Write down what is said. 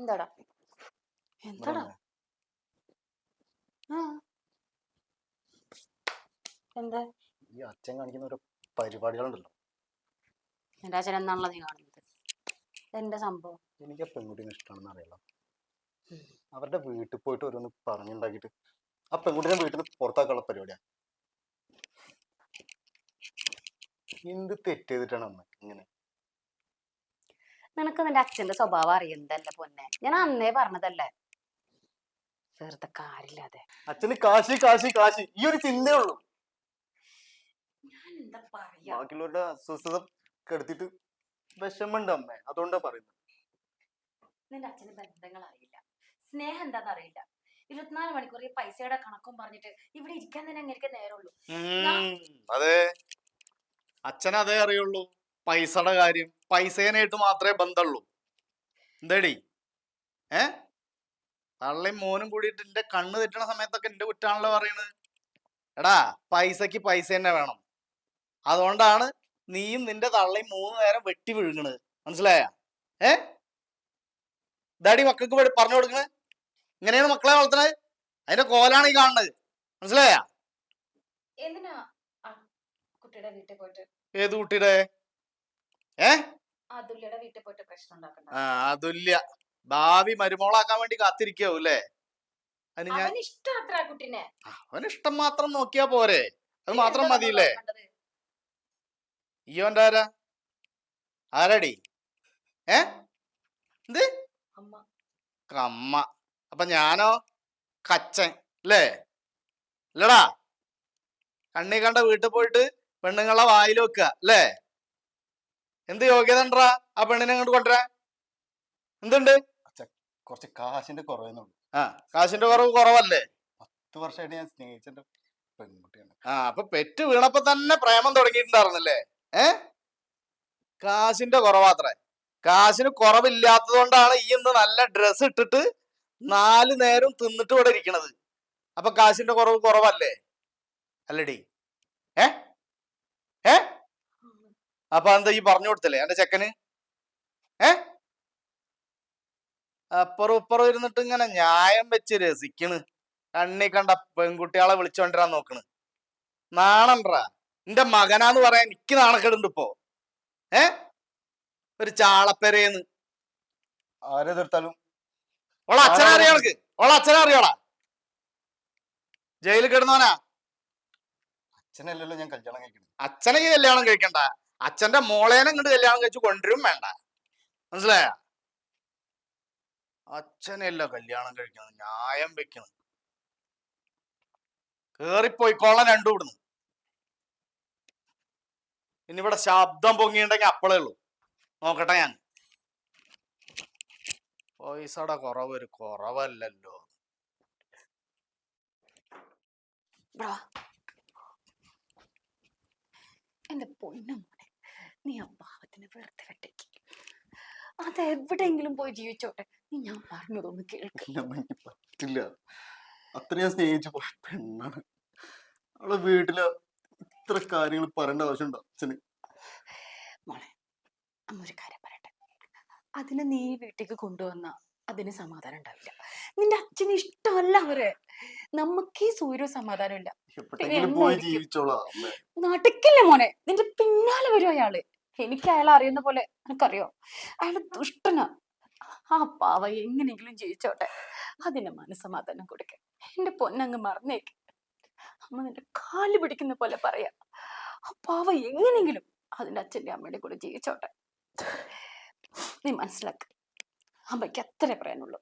എന്തടാ? എന്താടാ? എന്താ? ഈ അച്ഛൻ കാണിക്കുന്ന ഓരോ പരിപാടികളുണ്ടല്ലോ. എന്റെ അച്ഛൻ എന്താണല്ലോ നീ കാണുന്നത്? എന്റെ സംഭവം? എനിക്ക് ആ പെൺകുട്ടീനെ ഇഷ്ടമാണെന്ന് അറിയാലോ അവരുടെ വീട്ടിൽ പോയിട്ട് ഓരോന്ന് പറഞ്ഞുണ്ടാക്കിയിട്ട് ആ പെൺകുട്ടീനെ വീട്ടിൽ നിന്ന് പുറത്താക്കാനുള്ള പരിപാടിയാ. എന്ത് തെറ്റ് ചെയ്തിട്ടാണ് അമ്മ ഇങ്ങനെ നിനക്ക് നിന്റെ അച്ഛന്റെ സ്വഭാവം അറിയുന്നതല്ലേ പൊന്നെ? ഞാൻ അന്നേ പറഞ്ഞതല്ലേ? വെറുതെ കാര്യമില്ലാതെ അച്ഛന് കാശി കാശി കാശി. ഈ ഒരു ചിന്തയേ ഉള്ളൂ. ഞാൻ എന്താ പറയാ? ബാക്കിയുള്ളവരുടെ അസ്വസ്ഥത കെടുത്തിട്ട് വിഷമുണ്ട് അമ്മേ. അതുകൊണ്ടാ പറയുന്നത്. നിന്റെ അച്ഛന് ബന്ധങ്ങൾ അറിയില്ല സ്നേഹം എന്താന്ന് അറിയില്ല ഇരുപത്തിനാല് മണിക്കൂർ ഈ പൈസയുടെ കണക്കും പറഞ്ഞിട്ട് ഇവിടെ ഇരിക്കാൻ തന്നെ അങ്ങനെ നേരമുള്ളൂ. അതെ. അച്ഛൻ അതേ അറിയുള്ളൂ. പൈസയുടെ കാര്യം. പൈസേനായിട്ട് മാത്രമേ ബന്ധമുള്ളൂ എന്തേടി? ഏ? തള്ളയും മോനും കൂടിയിട്ട് എന്റെ കണ്ണ് തെറ്റണ സമയത്തൊക്കെ എന്റെ കുറ്റാണല്ലോ പറയുന്നത് എടാ പൈസക്ക് പൈസ തന്നെ വേണം. അതുകൊണ്ടാണ് നീയും നിന്റെ തള്ളയും മൂന്ന് നേരം വെട്ടി വിഴുങ്ങണത്. മനസ്സിലായ? ഏ? ഡാഡി മക്കൾക്ക് പറഞ്ഞു കൊടുക്കണേ ഇങ്ങനെയാണ് മക്കളെ വളർത്തണത്. അതിന്റെ കോലാണ് ഈ കാണുന്നത്. മനസ്സിലായ? ഏത് കുട്ടിയുടെ? ഏ? അതുല്യ ഭാവി മരുമോളാക്കാൻ വേണ്ടി കാത്തിരിക്കാവൂ അല്ലേ? അതിന് ഞാൻ അവന് ഇഷ്ടം മാത്രം നോക്കിയാ പോരെ. അത് മാത്രം മതിയില്ലേ? അയ്യോന്റെ ആരാ ആരാടി? ഏ? എന്ത്? കമ്മ. അപ്പൊ ഞാനോ? കച്ചൻ. അല്ലേ? അല്ലടാ കണ്ണി കണ്ട വീട്ടിൽ പോയിട്ട് പെണ്ണുങ്ങളെ വായിൽ വെക്കുക അല്ലേ? എന്ത് യോഗ്യത ഉണ്ടാ ആ പെണ്ണിനെ അങ്ങോട്ട് കൊണ്ടുവരാൻ? എന്തുണ്ട്? കുറച്ച് കാശിന്റെ കുറവെന്നുള്ളൂ ആ കാശിന്റെ കുറവ് കുറവല്ലേ? പത്ത് വർഷമായിട്ട് ഞാൻ സ്നേഹിച്ചിട്ട് പെൺകുട്ടിയാണ്. ആ അപ്പൊ പെറ്റ് വീണപ്പോ തന്നെ പ്രേമം തുടങ്ങിയിട്ടുണ്ടായിരുന്നല്ലേ? ഏ? കാശിന്റെ കുറവാത്രേ. കാശിന് കുറവില്ലാത്തത് കൊണ്ടാണ് ഈ ഇന്ന് നല്ല ഡ്രസ് ഇട്ടിട്ട് നാല് നേരം തിന്നിട്ട് ഇവിടെ ഇരിക്കണത്. അപ്പൊ കാശിന്റെ കുറവ് കുറവല്ലേ? അല്ലടി. ഏ? അപ്പൊ എന്താ ഈ പറഞ്ഞു കൊടുത്തല്ലേ? എന്റെ ചെക്കന്? ഏ? അപ്പുറം ഇപ്പുറം ഇരുന്നിട്ട് ഇങ്ങനെ ന്യായം വെച്ച് രസിക്കണ്. കണ്ണി കണ്ട പെൺകുട്ടികളെ വിളിച്ചോണ്ടിരാൻ നോക്കണ്. നാണൻട്രാ എന്റെ മകനാന്ന് പറയാൻ എനിക്ക് നാണക്കേടുണ്ട് ഇപ്പോ. ഏ? ഒരു ചാളപ്പെരേന്ന്. ആരെ തീർത്താലും ഓളെ അച്ഛനെ അറിയാം എനിക്ക് ഓളെ അച്ഛനെ അറിയോളാ ജയിലിൽ കിടന്നവനാ? അച്ഛനല്ലല്ലോ ഞാൻ കല്യാണം കഴിക്കണം അച്ഛനെ കല്യാണം കഴിക്കണ്ട. അച്ഛന്റെ മോളേനെ ഇങ്ങോട്ട് കല്യാണം കഴിച്ച് കൊണ്ടുവരും വേണ്ട. മനസ്സിലായ? അച്ഛനെയല്ല കല്യാണം കഴിക്കണം ന്യായം വെക്കണം കേറിപ്പോയിക്കോളാൻ രണ്ടു ഇവിടുന്ന്. ഇനി ശബ്ദം പൊങ്ങിയിട്ടുണ്ടെങ്കിൽ അപ്പളേ ഉള്ളൂ. നോക്കട്ടെ ഞാൻ. പൈസയുടെ കുറവ് ഒരു കുറവല്ലല്ലോ. എന്റെ പൊന്നു നീ ആ പാവത്തിന് വെറുതെ വെട്ടേക്ക്. അത് എവിടെയെങ്കിലും പോയി ജീവിച്ചോട്ടെ. നീ ഞാൻ പറഞ്ഞതൊന്ന് കേൾക്കില്ല എനിക്ക് പറ്റില്ല. അത്രയും സ്നേഹിച്ചു പോയ പെണ്ണാണ്. അവളെ വീട്ടിൽ ഇത്ര കാര്യങ്ങൾ പറയേണ്ട ആവശ്യമുണ്ടോ അച്ഛന്? മോളെ അമ്മ ഒരു കാര്യം പറയട്ടെ. അതിനെ നീ വീട്ടിലേക്ക് കൊണ്ടുവന്ന അതിന് സമാധാനം ഉണ്ടാവില്ല. നിന്റെ അച്ഛന് ഇഷ്ടമല്ല അവർ. നമുക്ക് ഈ സൂര്യ സമാധാനം ഇല്ല. പോയി? ജീവിച്ചോളാം നടക്കില്ല മോനെ. നിന്റെ പിന്നാലെ വരും അയാൾ എനിക്ക് അയാളെ അറിയുന്ന പോലെ എനിക്കറിയോ? അയാൾ ദുഷ്ടനാ. ആ പാവ എങ്ങനെയെങ്കിലും ജയിച്ചോട്ടെ അതിന് മനസ്സമാധാനം കൊടുക്ക. എന്റെ പൊന്നങ്ങ് മറന്നേക്ക്. അമ്മ നിന്റെ കാൽ പിടിക്കുന്ന പോലെ പറയാ. ആ പാവ എങ്ങനെയെങ്കിലും അതിന്റെ അച്ഛന്റെ അമ്മയുടെ കൂടെ ജീവിച്ചോട്ടെ. നീ മനസ്സിലാക്ക. അമ്മയ്ക്ക് അത്രേ പറയാനുള്ളൂ.